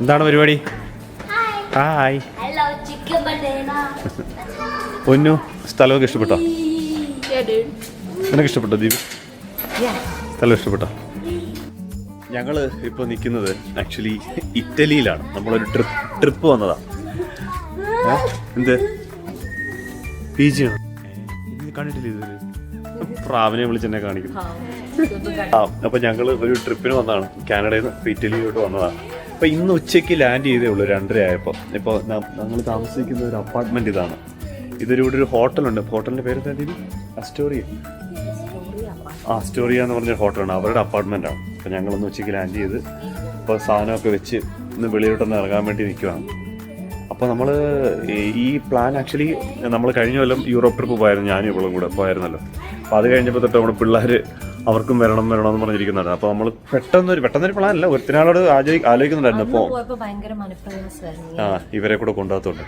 എന്താണ് പരിപാടി? ഹായ് ഒന്നു സ്ഥലമൊക്കെ ഇഷ്ടപ്പെട്ടോ? നിനക്ക് ഇഷ്ടപ്പെട്ടോ ദീപ്. സ്ഥലം ഇഷ്ടപ്പെട്ടോ? ഞങ്ങൾ ഇപ്പോൾ നിൽക്കുന്നത് ആക്ച്വലി ഇറ്റലിയിലാണ്. നമ്മളൊരു ട്രിപ്പ് ട്രിപ്പ് വന്നതാ. ഏ? എന്ത്? പി ജി ആണ് കണ്ടിട്ടില്ല ഇതുവരെ പ്രാവിനെ വിളിച്ചെന്നെ കാണിക്കുന്നു. ആ അപ്പൊ ഞങ്ങൾ ഒരു ട്രിപ്പിന് വന്നതാണ്. കാനഡയിൽ നിന്ന് ഇറ്റലിയിലോട്ട് വന്നതാണ് അപ്പൊ ഇന്ന് ഉച്ചയ്ക്ക് ലാൻഡ് ചെയ്തേ ഉള്ളൂ രണ്ടര ആയപ്പോൾ ഇപ്പോൾ ഞങ്ങൾ താമസിക്കുന്ന ഒരു അപ്പാർട്ട്മെന്റ് ഇതാണ്. ഇതൊരു ഇവിടെ ഒരു ഹോട്ടലുണ്ട്. ഹോട്ടലിന്റെ പേര് എന്താ? അസ്റ്റോറിയ? ആ അസ്റ്റോറിയ എന്ന് പറഞ്ഞ ഹോട്ടലാണ്. അവരുടെ അപ്പാർട്ട്മെന്റ് ആണ്. അപ്പൊ ഞങ്ങളൊന്ന് ഉച്ചയ്ക്ക് ലാൻഡ് ചെയ്ത് ഇപ്പൊ സാധനമൊക്കെ വെച്ച് ഇന്ന് വെളിയിലോട്ടൊന്ന് ഇറങ്ങാൻ വേണ്ടി നിൽക്കുവാണ് അപ്പോൾ നമ്മൾ ഈ പ്ലാൻ ആക്ച്വലി നമ്മൾ കഴിഞ്ഞ കൊല്ലം യൂറോപ്പ് ട്രിപ്പ് പോയായിരുന്നു ഞാനും ഇവളും കൂടെ പോയായിരുന്നല്ലോ. അപ്പോൾ അത് കഴിഞ്ഞപ്പോൾ തൊട്ട് നമ്മുടെ പിള്ളേർ അവർക്കും വരണം വരണം എന്ന് പറഞ്ഞിരിക്കുന്നുണ്ട് അപ്പോൾ നമ്മൾ പെട്ടെന്നൊരു പെട്ടെന്നൊരു പ്ലാൻ അല്ല ഒരുത്തിനാളോട് ആലോചി ആലോചിക്കുന്നുണ്ടായിരുന്നു അപ്പോൾ ആ ഇവരെ കൂടെ കൊണ്ടുപോകത്തുണ്ട്.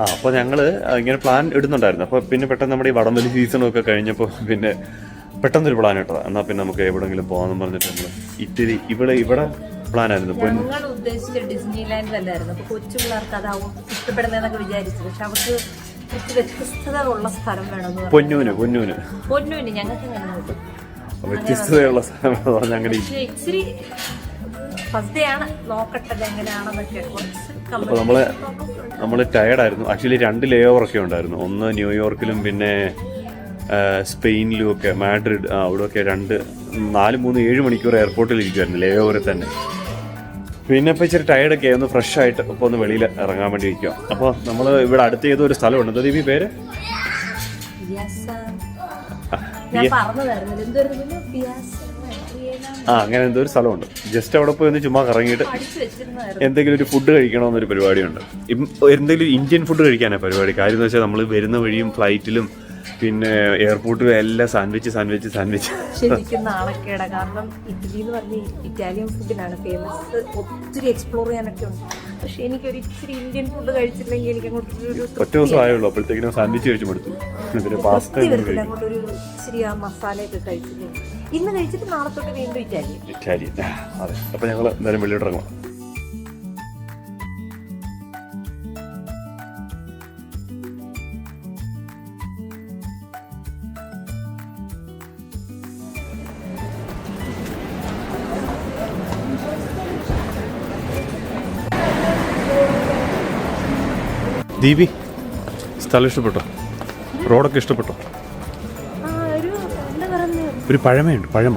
ആ അപ്പോൾ ഞങ്ങൾ ഇങ്ങനെ പ്ലാൻ ഇടുന്നുണ്ടായിരുന്നു. അപ്പോൾ പിന്നെ പെട്ടെന്ന് നമ്മുടെ ഈ വടംവലി സീസണൊക്കെ കഴിഞ്ഞപ്പോൾ പിന്നെ പെട്ടെന്നൊരു പ്ലാൻ ഇട്ടത്. എന്നാൽ പിന്നെ നമുക്ക് എവിടെങ്കിലും പോകാമെന്ന് പറഞ്ഞിട്ട് നമ്മൾ ഇറ്റലി ഇവിടെ ഇവിടെ പ്ലാനായിരുന്നു. ഞങ്ങൾ ഉദ്ദേശിച്ച ഡിസ്നി ലാൻഡ് അല്ലായിരുന്നു. അപ്പൊ കൊച്ചു പിള്ളേർക്ക് അതാവും ഇഷ്ടപ്പെടുന്നതെന്നൊക്കെ വിചാരിച്ചു. പക്ഷെ അവർക്ക് വ്യത്യസ്തത ഉള്ള സ്ഥലം വേണമെന്ന് പറഞ്ഞു. പൊന്നൂന് പൊന്നൂന്. പൊന്നുവിന് ഞങ്ങൾക്ക് നോക്കും വ്യത്യസ്തതയുള്ള സ്ഥലം ഞങ്ങളുടെ ഇച്ചിരി ഫസ്റ്റ് ഡേ ആണ്. നോക്കട്ടെ എങ്ങനെയാണെന്നൊക്കെ. കുറച്ച് നമ്മൾ നമ്മൾ ടയർഡായിരുന്നു ആക്ച്വലി രണ്ട് ലേ ഓവറൊക്കെ ഉണ്ടായിരുന്നു. ഒന്ന് ന്യൂയോർക്കിലും പിന്നെ സ്പെയിനിലും ഒക്കെ. മാഡ്രിഡ് അവിടെ ഒക്കെ രണ്ട് നാല് മൂന്ന് ഏഴ് മണിക്കൂർ എയർപോർട്ടിൽ ഇരിക്കുമായിരുന്നു ലേ ഓവറിൽ തന്നെ. പിന്നെ ഇപ്പോൾ ഇച്ചിരി ടയർഡൊക്കെ ഒന്ന് ഫ്രഷ് ആയിട്ട് ഇപ്പോൾ ഒന്ന് വെളിയിൽ ഇറങ്ങാൻ വേണ്ടി ഇരിക്കുക അപ്പോൾ നമ്മൾ ഇവിടെ അടുത്ത് ഏതോ ഒരു സ്ഥലമുണ്ട്. എന്താ ദീപി പേര്? ആ അങ്ങനെ എന്തോ ഒരു സ്ഥലമുണ്ട്. ജസ്റ്റ് അവിടെ പോയി ഒന്ന് ചുമ്മാ കറങ്ങിയിട്ട് എന്തെങ്കിലും ഒരു ഫുഡ് കഴിക്കണമെന്നൊരു പരിപാടിയുണ്ട്. എന്തെങ്കിലും ഇന്ത്യൻ ഫുഡ് കഴിക്കാനാണ് പരിപാടി? കാര്യം എന്ന് വെച്ചാൽ നമ്മൾ വരുന്ന വഴിയും ഫ്ലൈറ്റിലും പിന്നെ എയർപോർട്ടിൽ എല്ലാം സാൻഡ്വിച്ച് സാൻഡ്വിച്ച് സാൻഡ്വിച്ച് ശരിക്കും നാണക്കേടാ. കാരണം ഇറ്റലി എന്ന് പറഞ്ഞ ഇറ്റാലിയൻ ഫുഡിനാണ് ഫേമസ് ഒത്തിരി എക്സ്പ്ലോർ ചെയ്യാനൊക്കെ ഉണ്ട്. പക്ഷെ എനിക്കൊരു ഇച്ചിരി ഇന്ത്യൻ ഫുഡ് കഴിച്ചില്ലെങ്കിൽ എനിക്ക് അങ്ങോട്ട് ഒരു ഒറ്റ ദിവസം ആയുള്ളൂ. അപ്പോഴത്തേക്കിനും സാൻഡ്വിച്ച് കഴിച്ചു കൊടുത്തു പിന്നെ പാസ്ത അങ്ങോട്ട് ഒരു ഇച്ചിരി ആ മസാലയൊക്കെ കഴിച്ചില്ലെങ്കിൽ ഇന്ന് കഴിച്ചിട്ട് നാളെ തൊട്ട് വീണ്ടും ഇറ്റാലിയൻ ഇറ്റാലിയൻ അതെ. അപ്പോൾ ഞങ്ങൾ എന്തായാലും വെളിയിലോട്ട് ദീപി സ്ഥലം ഇഷ്ടപ്പെട്ടോ? റോഡൊക്കെ ഇഷ്ടപ്പെട്ടോ? ആ ഒരു പഴമയുണ്ട് പഴമ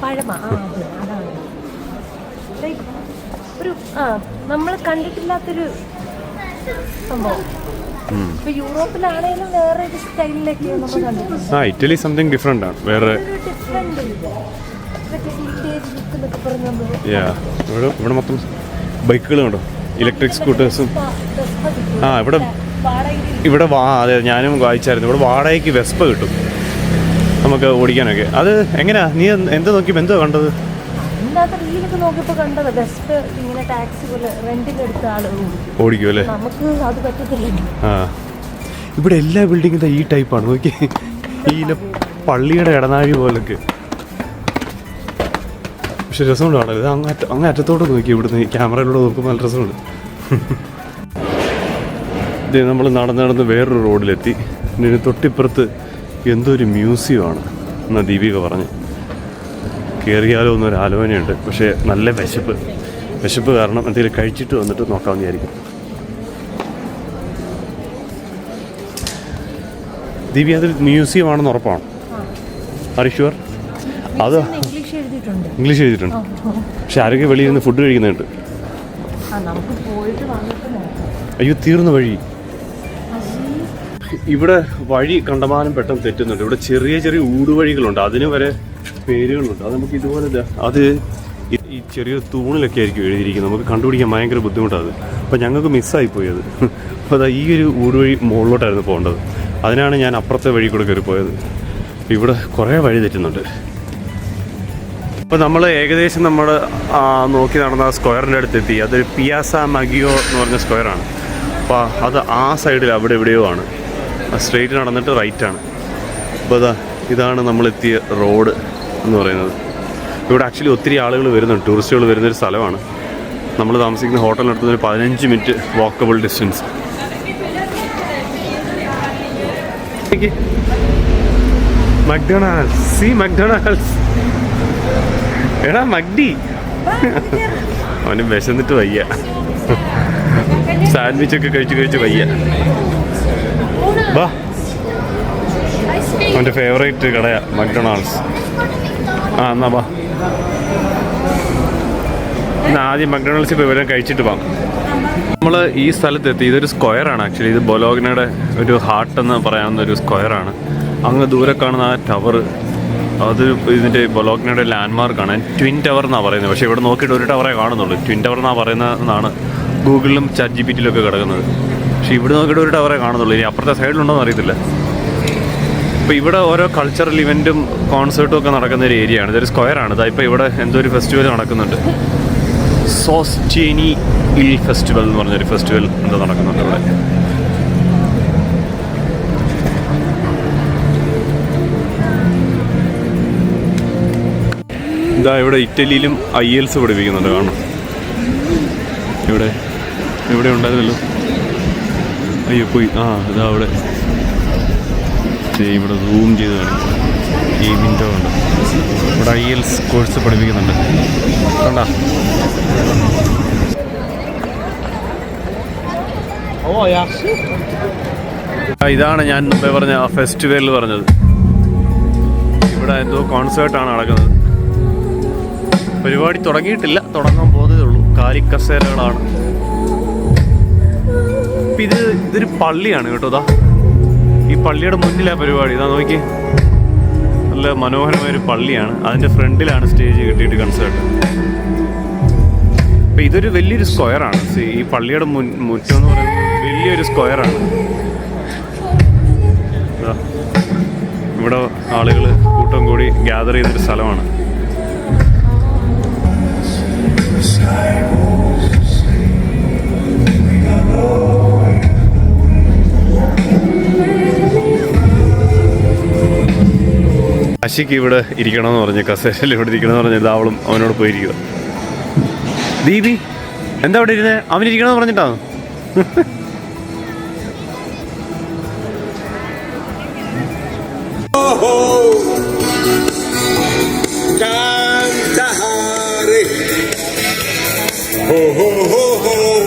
ഒരു നമ്മൾ കണ്ടിട്ടില്ലാത്തൊരു സംഭവം. വേറെ ഒരു സ്റ്റൈലിലൊക്കെ ആ ഇറ്റലി സംതിങ് ഡിഫറെന്റ് ആണ്. വേറെ ഇവിടെ ഇവിടെ മൊത്തം ബൈക്കുകളും ഉണ്ടോ ഇലക്ട്രിക് സ്കൂട്ടേഴ്സും ആ ഇവിടെ ഇവിടെ വാ അതെ ഞാനും വായിച്ചായിരുന്നു. ഇവിടെ വാടകയ്ക്ക് വെസ്പ കിട്ടും. നമുക്ക് ഓടിക്കാനൊക്കെ. അത് എങ്ങനെയാ നീ എന്ത് നോക്കി? എന്തോ കണ്ടത്? ഓടിക്കും. അല്ലേ? ഇവിടെ എല്ലാ ബിൽഡിങ്ങും ഈ ടൈപ്പാണ്. നോക്കി. ഈ പള്ളിയുടെ ഇടനാഴി പോലൊക്കെ. പക്ഷെ രസമുണ്ട് കാണാൻ. ഇത് അങ്ങ് അങ്ങ് അറ്റത്തോട്ട് നോക്കി ഇവിടുന്ന്. ക്യാമറയിലൂടെ നോക്കുമ്പോൾ നല്ല രസമുണ്ട്. ഇത് നമ്മൾ നടന്ന് നടന്ന് വേറൊരു റോഡിലെത്തി. ഇതിന് തൊട്ടിപ്പുറത്ത് എന്തോ ഒരു മ്യൂസിയമാണ് എന്നാ ദീപിക പറഞ്ഞ്. കയറിയാലോ എന്നൊരു ആലോചനയുണ്ട്. പക്ഷേ നല്ല വിശപ്പ്. വിശപ്പ് കാരണം എന്തെങ്കിലും കഴിച്ചിട്ട് വന്നിട്ട് നോക്കാമെന്ന് വിചാരിക്കും ദിവ്യ അതൊരു മ്യൂസിയം ആണെന്ന് ഉറപ്പാണ് അറിഷുവർ അത് ഇംഗ്ലീഷ് എഴുതിയിട്ടുണ്ട്. പക്ഷെ ആരൊക്കെ വെളിയിൽ നിന്ന് ഫുഡ് കഴിക്കുന്നുണ്ട്? അയ്യോ തീർന്ന വഴി. ഇവിടെ വഴി കണ്ടമാനം പെട്ടെന്ന് തെറ്റുന്നുണ്ട്. ഇവിടെ ചെറിയ ചെറിയ ഊടുവഴികളുണ്ട്. അതിന് വരെ പേരുകളുണ്ട്. അത് നമുക്ക് ഇതുപോലെ അത് ഈ- ചെറിയ തൂണിലൊക്കെ ആയിരിക്കും എഴുതിയിരിക്കുന്നത്. നമുക്ക് കണ്ടുപിടിക്കാൻ ഭയങ്കര ബുദ്ധിമുട്ടാണ് അപ്പോൾ ഞങ്ങൾക്ക് മിസ്സായി പോയി അത്. അപ്പോൾ അതാ ഈ ഒരു ഊടുവഴി മുകളിലോട്ടായിരുന്നു പോകേണ്ടത്. അതിനാണ് ഞാൻ അപ്പുറത്തെ വഴി കൂടെ കയറി പോയത്. ഇവിടെ കുറേ വഴി തെറ്റുന്നുണ്ട്. അപ്പോൾ നമ്മൾ ഏകദേശം നമ്മൾ നോക്കി നടന്ന സ്ക്വയറിന്റെ അടുത്തെത്തി. അതൊരു പിയാസ മഗിയോ എന്ന് പറഞ്ഞ സ്ക്വയറാണ്. അപ്പോൾ അത് ആ സൈഡിൽ അവിടെ എവിടെയോ ആണ്. സ്ട്രെയിറ്റ് നടന്നിട്ട് റൈറ്റ് ആണ് അപ്പോൾ അതാ ഇതാണ് നമ്മളെത്തിയ റോഡ് എന്ന് പറയുന്നത്. ഇവിടെ ആക്ച്വലി ഒത്തിരി ആളുകൾ വരുന്നുണ്ട്. ടൂറിസ്റ്റുകൾ വരുന്നൊരു സ്ഥലമാണ്. നമ്മൾ താമസിക്കുന്ന ഹോട്ടലിനടുത്ത് ഒരു പതിനഞ്ച് minute walkable distance McDonald's. See McDonald's. എടാ മഗ്ഡി. അവന് വിശന്നിട്ട് വയ്യ. സാൻഡ്വിച്ചൊക്കെ കഴിച്ച് കഴിച്ച് വയ്യ. വാ. അവന്റെ ഫേവറേറ്റ് കടയാ മക്ഡൊണാൾഡ്സ് ആ എന്നാ വാ. എന്നാ ആദ്യം മക്ഡൊണാൾഡ്സ് പോയി ഇവരെ കഴിച്ചിട്ട് പോകാം നമ്മൾ ഈ സ്ഥലത്തെത്തി ഇതൊരു സ്ക്വയർ ആണ് ആക്ച്വലി ഇത് ബൊലോഗ്നയുടെ ഒരു ഹാർട്ട് എന്ന് പറയാവുന്ന ഒരു സ്ക്വയർ ആണ്. അങ്ങ് ദൂരെ കാണുന്ന ആ ടവർ അത് ഇതിന്റെ ബൊലോഗ്നയുടെ ലാൻഡ്മാർക്കാണ് ട്വിൻ ടവർ എന്നാണ് പറയുന്നത്. പക്ഷേ ഇവിടെ നോക്കിയിട്ട് ഒരു ടവറേ കാണുന്നുള്ളൂ. ട്വിൻ ടവർ എന്നാണ് പറയുന്നതെന്നാണ് ഗൂഗിളിലും ചാറ്റ് ജി പി ടിയിലൊക്കെ കിടക്കുന്നത്. പക്ഷേ ഇവിടെ നോക്കിയിട്ട് ഒരു ടവറേ കാണുന്നുള്ളൂ. ഇനി അപ്പുറത്തെ സൈഡിലുണ്ടോ എന്ന് അറിയത്തില്ല. ഇപ്പോൾ ഇവിടെ ഓരോ കൾച്ചറൽ ഇവന്റും കോൺസേർട്ടും ഒക്കെ നടക്കുന്ന ഒരു ഏരിയ ആണ്. ഇതൊരു സ്ക്വയർ ആണ്. ഇതാ ഇപ്പോൾ ഇവിടെ എന്തോ ഒരു ഫെസ്റ്റിവൽ നടക്കുന്നുണ്ട്. സോസ്റ്റേനി ഇൽ ഫെസ്റ്റിവൽ എന്ന് പറഞ്ഞൊരു ഫെസ്റ്റിവൽ എന്തോ നടക്കുന്നുണ്ട് ഇവിടെ. ഇതാ ഇവിടെ ഇറ്റലിയിലും ഐ എൽസ് പഠിപ്പിക്കുന്നുണ്ട്. കാണണം. ഇവിടെ. ഇവിടെ ഉണ്ടായിരുന്നല്ലോ. അയ്യോ പോയി. ആ ഇതാ അവിടെ. ഇവിടെ റൂം ചെയ്ത് കാണിക്കും ഈ വിൻഡോ ഉണ്ട്. ഇവിടെ ഐ എൽസ് കോഴ്സ് പഠിപ്പിക്കുന്നുണ്ട്. കണ്ടാ? ഇതാണ് ഞാൻ മുമ്പേ പറഞ്ഞ ആ ഫെസ്റ്റിവൽ പറഞ്ഞത്. ഇവിടെ എന്തോ കോൺസേർട്ടാണ് നടക്കുന്നത്. പരിപാടി തുടങ്ങിയിട്ടില്ല. തുടങ്ങാൻ പോകുന്നതേ ഉള്ളൂ. കാലിക്കസേരകളാണ്. ഇപ്പൊ ഇത് ഇതൊരു പള്ളിയാണ് കേട്ടോ ഇതാ ഈ പള്ളിയുടെ മുന്നിലാ പരിപാടി. ഇതാ നോക്കി. നല്ല മനോഹരമായ ഒരു പള്ളിയാണ്. അതിന്റെ ഫ്രണ്ടിലാണ് സ്റ്റേജ് കിട്ടിയിട്ട് കൺസേർട്ട് അപ്പൊ ഇതൊരു വലിയൊരു സ്ക്വയർ ആണ്. ഈ പള്ളിയുടെ മുൻ മുറ്റം എന്ന് പറയുന്നത് വലിയൊരു ദാ, ഇവിടെ ആളുകൾ കൂട്ടം കൂടി ഗ്യാദർ ചെയ്തൊരു സ്ഥലമാണ്. അശിക്ക് ഇവിടെ ഇരിക്കണമെന്ന് പറഞ്ഞു കസേരയിൽ ഇവിടെ ഇരിക്കണമെന്ന് എന്ന് പറഞ്ഞു അവളും അവനോട് പോയിരിക്കുക ദീപി എന്താ അവിടെ ഇരുന്നേ? അവൻ ഇരിക്കണമെന്ന് പറഞ്ഞിട്ടാണ് Ho ho ho oh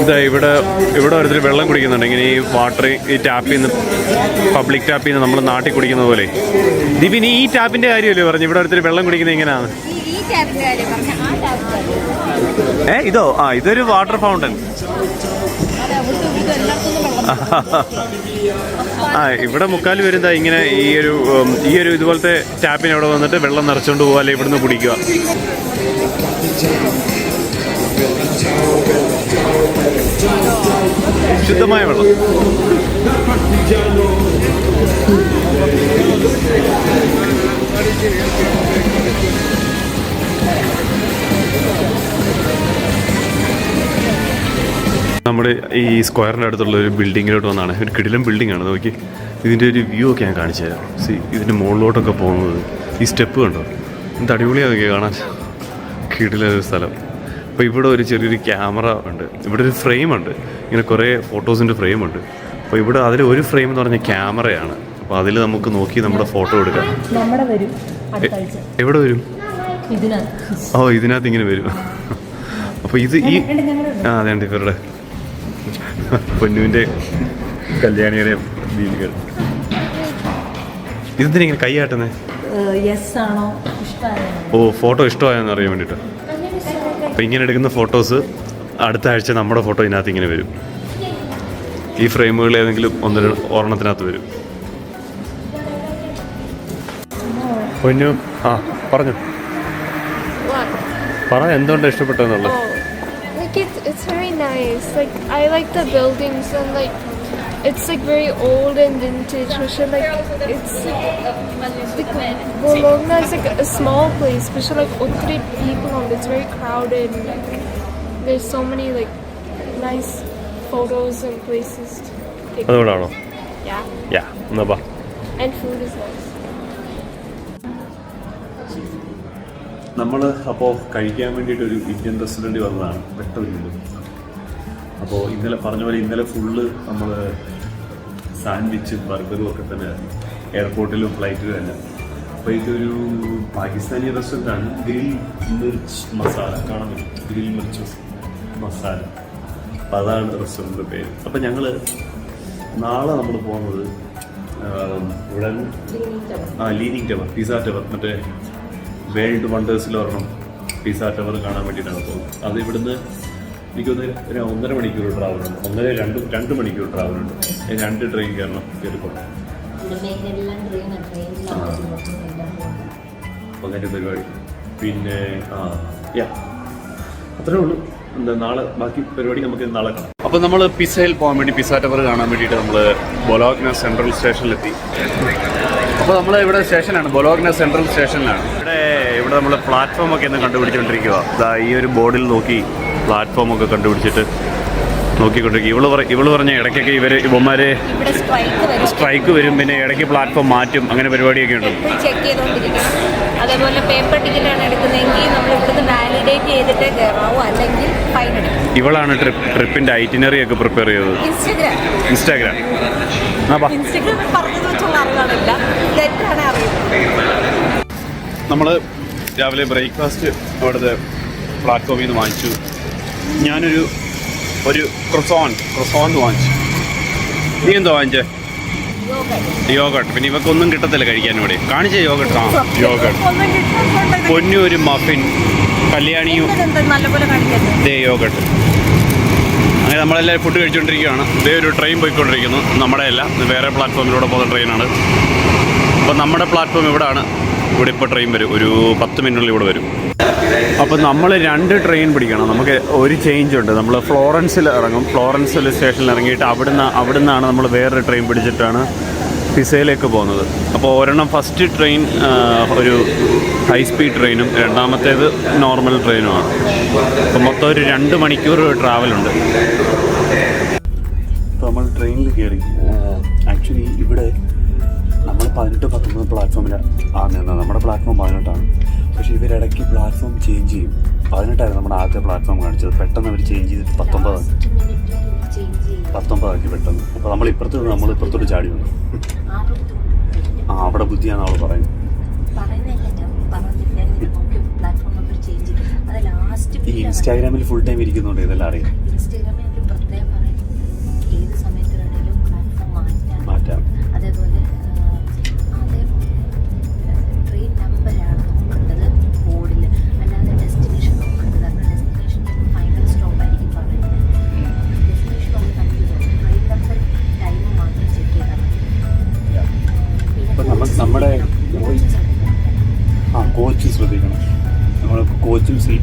ഇതാ ഇവിടെ ഇവിടെ ഓരോരുത്തർ വെള്ളം കുടിക്കുന്നുണ്ട്. ഇങ്ങനെ ഈ വാട്ടർ ഈ ടാപ്പിൽ നിന്ന് പബ്ലിക് ടാപ്പിൽ നിന്ന് നമ്മൾ നാട്ടിൽ കുടിക്കുന്ന പോലെ. ദീപി നീ ഈ ടാപ്പിന്റെ കാര്യമല്ലേ പറഞ്ഞു ഇവിടെ ഓരോരുത്തർ വെള്ളം കുടിക്കുന്നത് എങ്ങനെയാണ്? ഏ ഇതോ? ആ ഇതൊരു വാട്ടർ ഫൗണ്ടൻ ആ ഇവിടെ മുക്കാൽ വരുന്ന ഇങ്ങനെ ഈ ഒരു ഈ ഒരു ഇതുപോലത്തെ ടാപ്പിന് അവിടെ വന്നിട്ട് വെള്ളം നിറച്ചുകൊണ്ട് പോകാല്ലേ ഇവിടുന്ന് കുടിക്കുക. ശുദ്ധമായ വെള്ളം. നമ്മുടെ ഈ സ്ക്വയറിന്റെ അടുത്തുള്ള ഒരു ബിൽഡിങ്ങിലോട്ട് വന്നാണ്. ഒരു കിടിലം ബിൽഡിംഗ് ആണ് നോക്കി. ഇതിന്റെ ഒരു വ്യൂ ഒക്കെ ഞാൻ കാണിച്ചു തരാം. സി ഇതിന്റെ മുകളിലോട്ടൊക്കെ പോകുന്നത് ഈ സ്റ്റെപ്പ് കണ്ടോ? എന്ത് അടിപൊളിയാണ് നോക്കിയാൽ കാണാൻ. കിടിലൊരു സ്ഥലം. അപ്പോൾ ഇവിടെ ഒരു ചെറിയൊരു ക്യാമറ ഉണ്ട്. ഇവിടെ ഒരു ഫ്രെയിം ഉണ്ട്. ഇങ്ങനെ കുറേ ഫോട്ടോസിന്റെ ഫ്രെയിം ഉണ്ട്. അപ്പോൾ ഇവിടെ അതിൽ ഒരു ഫ്രെയിം എന്ന് പറഞ്ഞാൽ ക്യാമറയാണ്. അപ്പോൾ അതിൽ നമുക്ക് നോക്കി നമ്മുടെ ഫോട്ടോ എടുക്കാം. എവിടെ വരും? ഓ ഇതിനകത്ത് ഇങ്ങനെ വരും. അപ്പോൾ ഇത് ഈ ആ അതെ ഇവരുടെ. പൊന്നുവിന്റെ കല്യാണിയുടെ രീതികൾ. ഇതെന്തിനാ ഇങ്ങനെ കൈയാട്ടുന്നത് യെസ് ആണോ? ഇഷ്ടമാണോ ഓ ഫോട്ടോ ഇഷ്ടമായെന്ന് അറിയാൻ വേണ്ടിയിട്ട് അപ്പോൾ ഇങ്ങനെ എടുക്കുന്ന ഫോട്ടോസ് അടുത്ത ആഴ്ച നമ്മുടെ ഫോട്ടോ ഇതിനകത്ത് ഇങ്ങനെ വരും. ഈ ഫ്രെയിമുകൾ ഏതെങ്കിലും ഒന്നര ഒരെണ്ണത്തിനകത്ത് വരും. പൊന്നു ആ പറഞ്ഞു? പറ എന്തുകൊണ്ടാണ് ഇഷ്ടപ്പെട്ടതെന്നുള്ളത്? it's it's very nice. Like I like the buildings and like it's like very old and vintage, which are like it's like Bologna is like a small place, which are like other people on. It's very crowded. And, like there's so many like nice photos and places to take. അതുകൊണ്ടാണോ Yeah. യാ എന്നാ ബാ And food is nice. നമ്മൾ അപ്പോൾ കഴിക്കാൻ വേണ്ടിയിട്ട് ഒരു Indian restaurant വന്നതാണ്. പെട്ടെന്ന് അപ്പോൾ ഇന്നലെ പറഞ്ഞ പോലെ ഇന്നലെ ഫുള്ള് നമ്മൾ സാൻഡ്വിച്ചും ബർഗറും ഒക്കെ തന്നെ എയർപോർട്ടിലും ഫ്ലൈറ്റിലും എല്ലാം അപ്പോൾ ഇതൊരു പാകിസ്ഥാനി റെസ്റ്റോറന്റാണ് ഗ്രിൽ മിർച്ച് മസാല കാണാൻ പറ്റും ഗ്രിൽ മിർച്ച് മസാല അപ്പോൾ അതാണ് റെസ്റ്റോറന്റിന്റെ പേര്. അപ്പോൾ ഞങ്ങൾ നാളെ നമ്മൾ പോകുന്നത് ഇവിടെ ആ ലീനിങ് ടവർ പിസ ടവർ മറ്റേ വേൾഡ് വണ്ടേഴ്സിൽ ഒരെണ്ണം പിസ ടവർ കാണാൻ വേണ്ടിയിട്ടാണ് പോകുന്നത്. അത് ഇവിടുന്ന് എനിക്കൊന്ന് ഒരു ഒന്നര മണിക്കൂർ ട്രാവലുണ്ട് ഒന്നര രണ്ട് രണ്ട് മണിക്കൂർ ട്രാവലുണ്ട് രണ്ട് ട്രെയിൻ കയറണം കയറിക്കോട്ടെ അങ്ങനെ പരിപാടി. പിന്നെ ആ യാ. അത്രേ ഉള്ളൂ. എന്താ നാളെ ബാക്കി പരിപാടി നമുക്ക് നാളെ കാണാം. അപ്പോൾ നമ്മൾ പിസയിൽ പോകാൻ വേണ്ടി പിസ ടവർ കാണാൻ വേണ്ടിയിട്ട് നമ്മൾ ബൊലോഗ്ന സെൻട്രൽ സ്റ്റേഷനിലെത്തി അപ്പോൾ നമ്മൾ ഇവിടെ സ്റ്റേഷനാണ്. ബൊലോഗ്ന സെൻട്രൽ സ്റ്റേഷനിലാണ് ഇവിടെ നമ്മൾ പ്ലാറ്റ്ഫോം ഒക്കെ ഒന്ന് കണ്ടുപിടിച്ചുകൊണ്ടിരിക്കുക ഇതാ ഈ ഒരു ബോർഡിൽ നോക്കി പ്ലാറ്റ്ഫോം ഒക്കെ കണ്ടുപിടിച്ചിട്ട് നോക്കിക്കൊണ്ടിരിക്കുക ഇവൾ പറ ഇവൾ പറഞ്ഞ ഇടയ്ക്കൊക്കെ ഇവർ ഇവന്മാര് സ്ട്രൈക്ക് വരും. പിന്നെ ഇടയ്ക്ക് പ്ലാറ്റ്ഫോം മാറ്റും അങ്ങനെ പരിപാടിയൊക്കെ ഉണ്ട്. ചെക്ക് ചെയ്തുകൊണ്ടിരിക്കണം അതേപോലെ പേപ്പർ ടിക്കറ്റാണ് എടുക്കുന്നതെങ്കിൽ നമ്മൾ ഇവിടുന്ന് വാലിഡേറ്റ് ചെയ്തിട്ട് കയറാവൂ അല്ലെങ്കിൽ ഫൈൻ എടുക്കും. ഇവളാണ് ട്രിപ്പ് ട്രിപ്പിന്റെ ഐറ്റിനറി ഒക്കെ പ്രിപ്പയർ ചെയ്തത്. ഇൻസ്റ്റാഗ്രാം ഇൻസ്റ്റാഗ്രാം വെച്ചുള്ള അറിവാണില്ല തെറ്റാണ് അറിയുന്നത്. നമ്മൾ രാവിലെ ബ്രേക്ക്ഫാസ്റ്റ് അവിടുത്തെ പ്ലാറ്റ്ഫോമിൽ നിന്ന് വാങ്ങിച്ചു. ഞാനൊരു ഒരു ക്രൊസോൺ ക്രൊസോൺ വാങ്ങിച്ചു. നീ എന്തോ വാങ്ങിച്ചേ? യോഗട്ട് പിന്നെ ഇവക്കൊന്നും കിട്ടത്തില്ല കഴിക്കാൻ ഇവിടെ. കാണിച്ച യോഗട്ട് ആ. യോഗട്ട് പൊന്നു ഒരു മഫിൻ കല്യാണിയും ദേ യോഗട്ട് അങ്ങനെ നമ്മളെല്ലാം ഫുഡ് കഴിച്ചുകൊണ്ടിരിക്കുകയാണ് ഇതേ ഒരു ട്രെയിൻ പോയിക്കൊണ്ടിരിക്കുന്നു. നമ്മുടെ അല്ല വേറെ പ്ലാറ്റ്ഫോമിലൂടെ പോകുന്ന ട്രെയിനാണ് അപ്പോൾ നമ്മുടെ പ്ലാറ്റ്ഫോം ഇവിടെയാണ് ഇവിടെ ഇപ്പോൾ ട്രെയിൻ വരും. ഒരു പത്ത് മിനിറ്റിനുള്ളിൽ ഇവിടെ വരും. അപ്പോൾ നമ്മൾ രണ്ട് ട്രെയിൻ പിടിക്കണം. നമുക്ക് ഒരു ചേഞ്ച് ഉണ്ട്. നമ്മൾ ഫ്ലോറൻസിൽ ഇറങ്ങും. ഫ്ലോറൻസിൽ സ്റ്റേഷനിൽ ഇറങ്ങിയിട്ട് അവിടുന്ന് അവിടുന്നാണ് നമ്മൾ വേറൊരു ട്രെയിൻ പിടിച്ചിട്ടാണ് പിസയിലേക്ക് പോകുന്നത്. അപ്പോൾ ഒരെണ്ണം ഫസ്റ്റ് ട്രെയിൻ ഒരു ഹൈ സ്പീഡ് ട്രെയിനും രണ്ടാമത്തേത് നോർമൽ ട്രെയിനുമാണ് അപ്പോൾ മൊത്തം ഒരു രണ്ട് മണിക്കൂർ ട്രാവലുണ്ട് നമ്മൾ ട്രെയിനിൽ കയറി ആക്ച്വലി ഇവിടെ പതിനെട്ട് പത്തൊമ്പത് പ്ലാറ്റ്ഫോമിലാണ് ആ നിന്നത് നമ്മുടെ പ്ലാറ്റ്ഫോം പതിനെട്ടാണ്. പക്ഷേ ഇവരിടയ്ക്ക് പ്ലാറ്റ്ഫോം ചേഞ്ച് ചെയ്യും. പതിനെട്ടായിരുന്നു നമ്മുടെ ആദ്യത്തെ പ്ലാറ്റ്ഫോം കാണിച്ചത്. പെട്ടെന്ന് അവർ ചേഞ്ച് ചെയ്തിട്ട് പത്തൊമ്പത് പത്തൊമ്പതാക്കി പെട്ടെന്ന്. അപ്പോൾ നമ്മൾ ഇപ്പുറത്ത് നമ്മൾ ഇപ്പുറത്തോട്ട് ചാടി വന്നു. ആ അവിടെ ബുദ്ധിയാണ് അവൾ പറയുന്നത്. ഈ ഇൻസ്റ്റാഗ്രാമിൽ ഫുൾ ടൈം ഇരിക്കുന്നുണ്ട് ഇതെല്ലാം അറിയാം.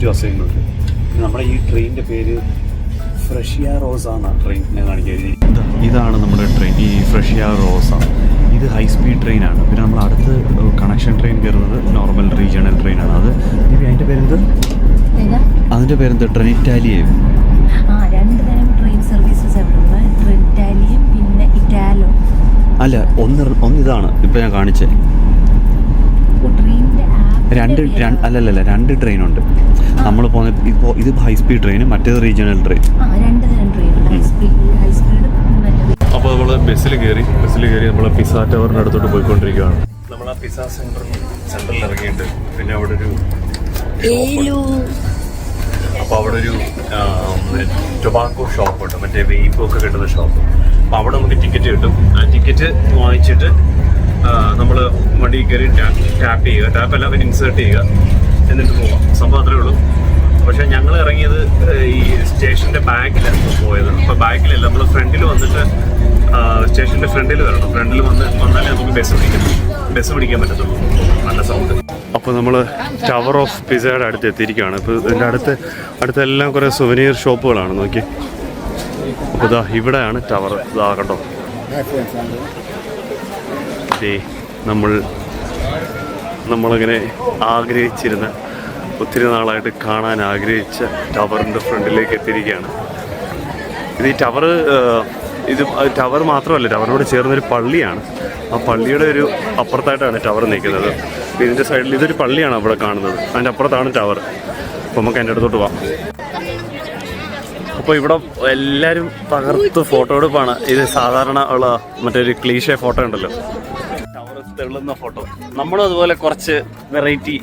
ഉണ്ട്. പിന്നെ നമ്മുടെ ഈ ട്രെയിനിന്റെ പേര് ഫ്രഷിയ റോസ എന്നാണ് ട്രെയിനിനെ കാണിക്കുക ഇതാണ് നമ്മുടെ ട്രെയിൻ. ഈ ഫ്രഷിയ റോസ ഇത് ഹൈ സ്പീഡ് ട്രെയിനാണ് പിന്നെ നമ്മൾ അടുത്ത് കണക്ഷൻ ട്രെയിൻ കയറുന്നത് നോർമൽ റീജിയണൽ ട്രെയിനാണ് അത്. ഇനി അതിന്റെ പേരെന്ത്? അതിന്റെ അതിന്റെ പേരെന്ത്? ട്രെനിറ്റാലിയേ ആ രണ്ട് തരം ട്രെയിൻ സർവീസസ് പിന്നെ ഇറ്റാലോ. അല്ല ഒന്ന് ഒന്നിതാണ് ഇപ്പം ഞാൻ കാണിച്ചേ. രണ്ട് രണ്ട് അല്ലല്ലല്ല രണ്ട് ട്രെയിനുണ്ട് നമ്മൾ പോകുന്ന ഇപ്പോൾ ഇത് ഹൈ സ്പീഡ് ട്രെയിൻ മറ്റേത് റീജിയണൽ ട്രെയിൻ ആ രണ്ട് train high speed high speed അപ്പോൾ നമ്മൾ ബസ്സിൽ കയറി ബസ്സിൽ കയറി നമ്മൾ പിസ ടവറിന്റെ അടുത്തോട്ട് പോയിക്കൊണ്ടിരിക്കുകയാണ്. നമ്മൾ ആ പിസ സെന്റർ സെന്ററിൽ ഇറങ്ങിയിട്ട് പിന്നെ അവിടെ ഒരു അപ്പോൾ അവിടെ ഒരു ടൊബാക്കോ ഷോപ്പ് ഉണ്ട്. മറ്റേ വെയ്പ്പ് ഒക്കെ കിട്ടുന്ന ഷോപ്പ് അപ്പോൾ അവിടെ നമുക്ക് ടിക്കറ്റ് കിട്ടും. ആ ടിക്കറ്റ് വാങ്ങിച്ചിട്ട് നമ്മൾ വണ്ടി കയറി ടാപ്പ് ചെയ്യുക. ടാപ്പ് എല്ലാം പിന്നെ ഇൻസേർട്ട് ചെയ്യുക. എന്നിട്ട് പോവാം. സംഭവം അത്രേ ഉള്ളൂ. പക്ഷേ ഞങ്ങൾ ഇറങ്ങിയത് ഈ സ്റ്റേഷന്റെ ബാക്കിലായിരുന്നു പോയത്. അപ്പോൾ ബാക്കിലല്ല നമ്മൾ ഫ്രണ്ടിൽ വന്നിട്ട് സ്റ്റേഷന്റെ ഫ്രണ്ടിൽ വരണം. ഫ്രണ്ടിൽ വന്ന് വന്നാലേ നമുക്ക് ബസ് പിടിക്കാം ബസ് പിടിക്കാൻ പറ്റത്തുള്ളൂ. നല്ല സൗണ്ട് അപ്പോൾ നമ്മൾ ടവർ ഓഫ് പിസയുടെ അടുത്ത് എത്തിയിരിക്കുകയാണ്. ഇപ്പോൾ ഇതിന്റെ അടുത്ത് അടുത്തെല്ലാം കുറേ സുവനീർ ഷോപ്പുകളാണ് നോക്കി. അപ്പോൾ ഇതാ ഇവിടെയാണ് ടവർ ഇതാ കണ്ടോ? നമ്മൾ നമ്മളങ്ങനെ ആഗ്രഹിച്ചിരുന്ന ഒത്തിരി നാളായിട്ട് കാണാൻ ആഗ്രഹിച്ച ടവറിന്റെ ഫ്രണ്ടിലേക്ക് എത്തിയിരിക്കുകയാണ്. ഇത് ഈ ടവർ ഇത് ടവർ മാത്രമല്ല ടവറിനോട് ചേർന്നൊരു പള്ളിയാണ്. ആ പള്ളിയുടെ ഒരു അപ്പുറത്തായിട്ടാണ് ടവർ നിൽക്കുന്നത്. ഇതിന്റെ സൈഡിൽ ഇതൊരു പള്ളിയാണ് അവിടെ കാണുന്നത്. അതിന്റെ അപ്പുറത്താണ് ടവർ. അപ്പോൾ നമുക്ക് എന്റെ അടുത്തോട്ട് പോവാം. അപ്പോൾ ഇവിടെ എല്ലാവരും പകർത്ത് ഫോട്ടോ എടുപ്പാണ് ഇത് സാധാരണ ഉള്ള മറ്റൊരു ക്ലീഷേ ഫോട്ടോ ഉണ്ടല്ലോ. തെള്ളുന്ന ഫോട്ടോ. നമ്മളും അതുപോലെ കുറച്ച് വെറൈറ്റി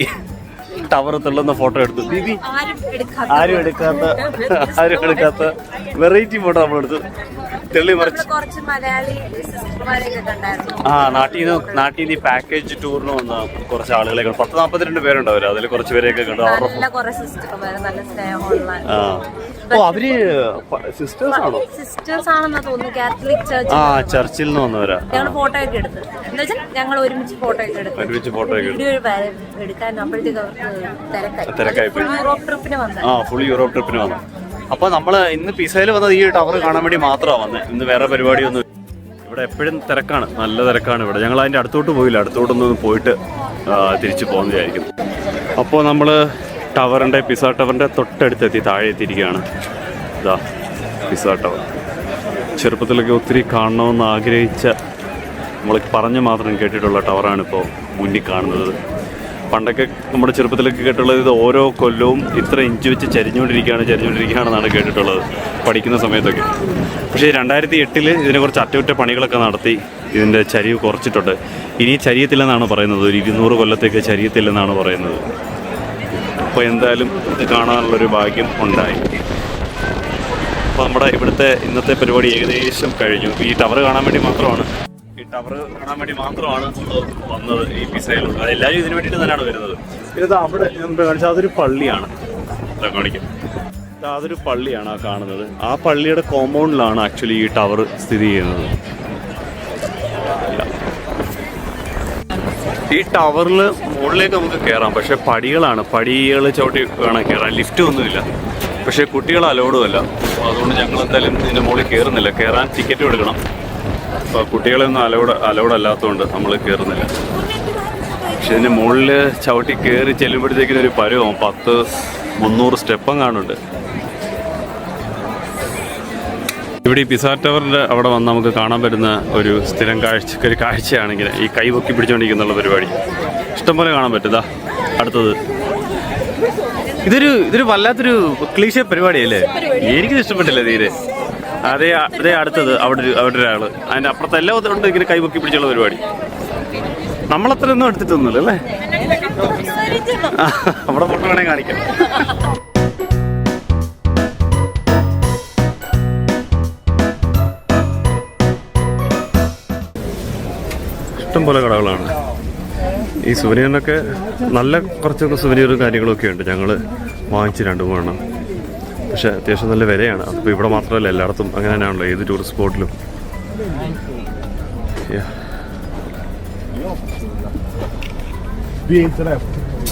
ടവർ തെള്ളുന്ന ഫോട്ടോ എടുത്തു. ദീദി ആരും എടുക്കാത്ത ആരും എടുക്കാത്ത വെറൈറ്റി ഫോട്ടോ നമ്മൾ എടുത്തു. തെള്ളി മറിച്ച്. ആ നാട്ടിൽ നിന്ന് നാട്ടിൽ നിന്ന് ഈ പാക്കേജ് ടൂറിന് വന്ന കുറച്ച് ആളുകളെ കണ്ടു. പത്ത് നാൽപ്പത്തിരണ്ട് പേരുണ്ടാവില്ല അതിൽ കുറച്ച് പേരെയൊക്കെ കണ്ടു. അവരുടെ ആ. ഓ അവർ സിസ്റ്റേഴ്സ് ആണോ? സിസ്റ്റേഴ്സ് ആണെന്ന് തോന്നുന്നു. കാത്തലിക് ചർച്ച് ആ ചർച്ചിൽ നിന്ന് വന്നവരാ. ഞങ്ങൾ ഫോട്ടോ ഒക്കെ എടുത്ത്. എന്താ വെച്ചാൽ ഞങ്ങൾ ഒരുമിച്ച് ഫോട്ടോ ഒക്കെ എടുത്തു. ഒരുമിച്ച് ഫോട്ടോ ഒക്കെ വീഡിയോ എടുക്കാൻ അപ്പോഴത്തേക്ക് തിരക്കായി. തിരക്കായി യൂറോപ്പ് ട്രിപ്പിന് വന്നത്. ആ ഫുൾ യൂറോപ്പ് ട്രിപ്പിന് വന്നു. അപ്പൊ നമ്മൾ ഇന്ന് പിസയിൽ വന്നത് ഈ ടവർ കാണാൻ വേണ്ടി മാത്രമാണ് വന്നത് ഇന്ന് വേറെ പരിപാടി ഒന്നും ഇവിടെ എപ്പോഴും തിരക്കാണ്. നല്ല തിരക്കാണ് ഇവിടെ. ഞങ്ങൾ അതിന്റെ അടുത്തോട്ട് പോയില്ല. അടുത്തോട്ടൊന്നും പോയിട്ട് തിരിച്ചു പോകുന്നതായിരിക്കും അപ്പോൾ നമ്മൾ ടവറിന്റെ പിസ ടവറിന്റെ തൊട്ടടുത്തെത്തി താഴെ എത്തിയിരിക്കുകയാണ് ഇതാ പിസ ടവർ. ചെറുപ്പത്തിലൊക്കെ ഒത്തിരി കാണണമെന്ന് ആഗ്രഹിച്ച നമ്മൾ പറഞ്ഞ് മാത്രം കേട്ടിട്ടുള്ള ടവറാണ് ഇപ്പോൾ മുന്നിൽ കാണുന്നത്. പണ്ടൊക്കെ നമ്മുടെ ചെറുപ്പത്തിലൊക്കെ കേട്ടുള്ളത് ഇത് ഓരോ കൊല്ലവും ഇത്ര ഇഞ്ച് വെച്ച് ചരിഞ്ഞുകൊണ്ടിരിക്കുകയാണ് ചരിഞ്ഞുകൊണ്ടിരിക്കുകയാണെന്നാണ് കേട്ടിട്ടുള്ളത് പഠിക്കുന്ന സമയത്തൊക്കെ. പക്ഷേ രണ്ടായിരത്തി എട്ടിൽ ഇതിനെക്കുറിച്ച് അറ്റകുറ്റപ്പണികളൊക്കെ നടത്തി ഇതിന്റെ ചരിവ് കുറച്ചിട്ടുണ്ട്. ഇനി ചരിയത്തില്ലെന്നാണ് പറയുന്നത്. ഒരു ഇരുന്നൂറ് കൊല്ലത്തേക്ക് ചരിയത്തില്ലെന്നാണ് പറയുന്നത്. അപ്പോൾ എന്തായാലും ഇത് കാണാനുള്ളൊരു ഭാഗ്യം ഉണ്ടായി. അപ്പോൾ നമ്മുടെ ഇവിടുത്തെ ഇന്നത്തെ പരിപാടി ഏകദേശം കഴിഞ്ഞു. ഈ ടവർ കാണാൻ വേണ്ടി മാത്രമാണ്. ഈ ടവർ കാണാൻ വേണ്ടി മാത്രമാണ് വന്നത് ഈ പിസയിലുള്ള എല്ലാവരും ഇതിനു വേണ്ടിയിട്ട് തന്നെയാണ് വരുന്നത്. ഇത് അവിടെ കാണിച്ചാൽ അതൊരു പള്ളിയാണ്. കാണിക്കാം. അതൊരു പള്ളിയാണ് ആ കാണുന്നത്. ആ പള്ളിയുടെ കോമ്പൗണ്ടിലാണ് ആക്ച്വലി ഈ ടവർ സ്ഥിതി ചെയ്യുന്നത്. ഈ ടവറിൽ മുകളിലേക്ക് നമുക്ക് കയറാം പക്ഷെ പടികളാണ്. പടികൾ ചവിട്ടി വേണം കയറാൻ ലിഫ്റ്റ് ഒന്നുമില്ല. പക്ഷേ കുട്ടികൾ അലോഡുമല്ല അതുകൊണ്ട് ഞങ്ങൾ എന്തായാലും ഇതിന്റെ മുകളിൽ കയറുന്നില്ല കയറാൻ ടിക്കറ്റ് എടുക്കണം. അപ്പോൾ കുട്ടികളെയൊന്നും അലോഡ് അലോഡ് അല്ലാത്തതുകൊണ്ട് നമ്മൾ കയറുന്നില്ല പക്ഷെ ഇതിന്റെ മുകളിൽ ചവിട്ടി കയറി ചെല്ലുമ്പോഴത്തേക്കിനൊരു പരുവം. പത്ത് മുന്നൂറ് സ്റ്റെപ്പം കാണുന്നുണ്ട് ഇവിടെ ഈ പിസാ ടവറിന്റെ അവിടെ വന്ന് നമുക്ക് കാണാൻ പറ്റുന്ന ഒരു സ്ഥിരം കാഴ്ച ഒരു കാഴ്ചയാണെങ്കിൽ ഈ കൈ പൊക്കി പിടിച്ചുകൊണ്ടിരിക്കുന്നുള്ള പരിപാടി. ഇഷ്ടംപോലെ കാണാൻ പറ്റുതാ അടുത്തത്. ഇതൊരു ഇതൊരു വല്ലാത്തൊരു ക്ലീശ പരിപാടിയല്ലേ? എനിക്കിത് ഇഷ്ടപ്പെട്ടില്ല തീരെ. അതേ അതേ അടുത്തത് അവിടെ ഒരു അവിടെ ഒരാൾ. അതിന്റെ അപ്പുറത്തെ എല്ലാ ഉണ്ട് ഇങ്ങനെ കൈ പൊക്കി പിടിച്ചുള്ള പരിപാടി. നമ്മളത്രയൊന്നും എടുത്തിട്ടൊന്നുമില്ല അല്ലേ? അവിടെ ഫോട്ടോ വേണേ കാണിക്കാം. ഇഷ്ടം പോലെ കടകളാണ്. ഈ സുവനീറിനൊക്കെ നല്ല കുറച്ചൊക്കെ സുവനീറും കാര്യങ്ങളൊക്കെ ഉണ്ട്. ഞങ്ങൾ വാങ്ങിച്ച് രണ്ട് മൂന്നെണ്ണം. പക്ഷെ അത്യാവശ്യം നല്ല വിലയാണ്. അപ്പോൾ ഇവിടെ മാത്രമല്ല എല്ലായിടത്തും അങ്ങനെ തന്നെയാണല്ലോ. ഏത് ടൂറിസ്റ്റ് സ്പോട്ടിലും.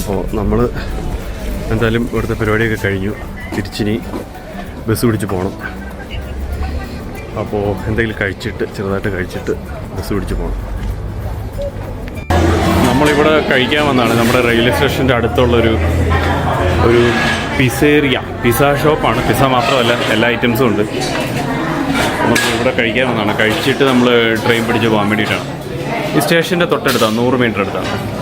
അപ്പോൾ നമ്മൾ എന്തായാലും ഇവിടുത്തെ പരിപാടിയൊക്കെ കഴിഞ്ഞു. തിരിച്ചിനി ബസ് പിടിച്ച് പോകണം അപ്പോൾ എന്തെങ്കിലും കഴിച്ചിട്ട് ചെറുതായിട്ട് കഴിച്ചിട്ട് ബസ് പിടിച്ച് പോകണം നമ്മളിവിടെ കഴിക്കാൻ വന്നതാണ് നമ്മുടെ റെയിൽവേ സ്റ്റേഷന്റെ അടുത്തുള്ളൊരു ഒരു പിസേറിയ പിസ ഷോപ്പാണ്. പിസ മാത്രമല്ല എല്ലാ ഐറ്റംസും ഉണ്ട്. നമുക്ക് ഇവിടെ കഴിക്കാൻ വന്നതാണ്. കഴിച്ചിട്ട് നമ്മൾ ട്രെയിൻ പിടിച്ച് പോകാൻ വേണ്ടിയിട്ടാണ്. ഈ സ്റ്റേഷന്റെ തൊട്ടടുത്താണ് നൂറ് മീറ്റർ അടുത്താണ്.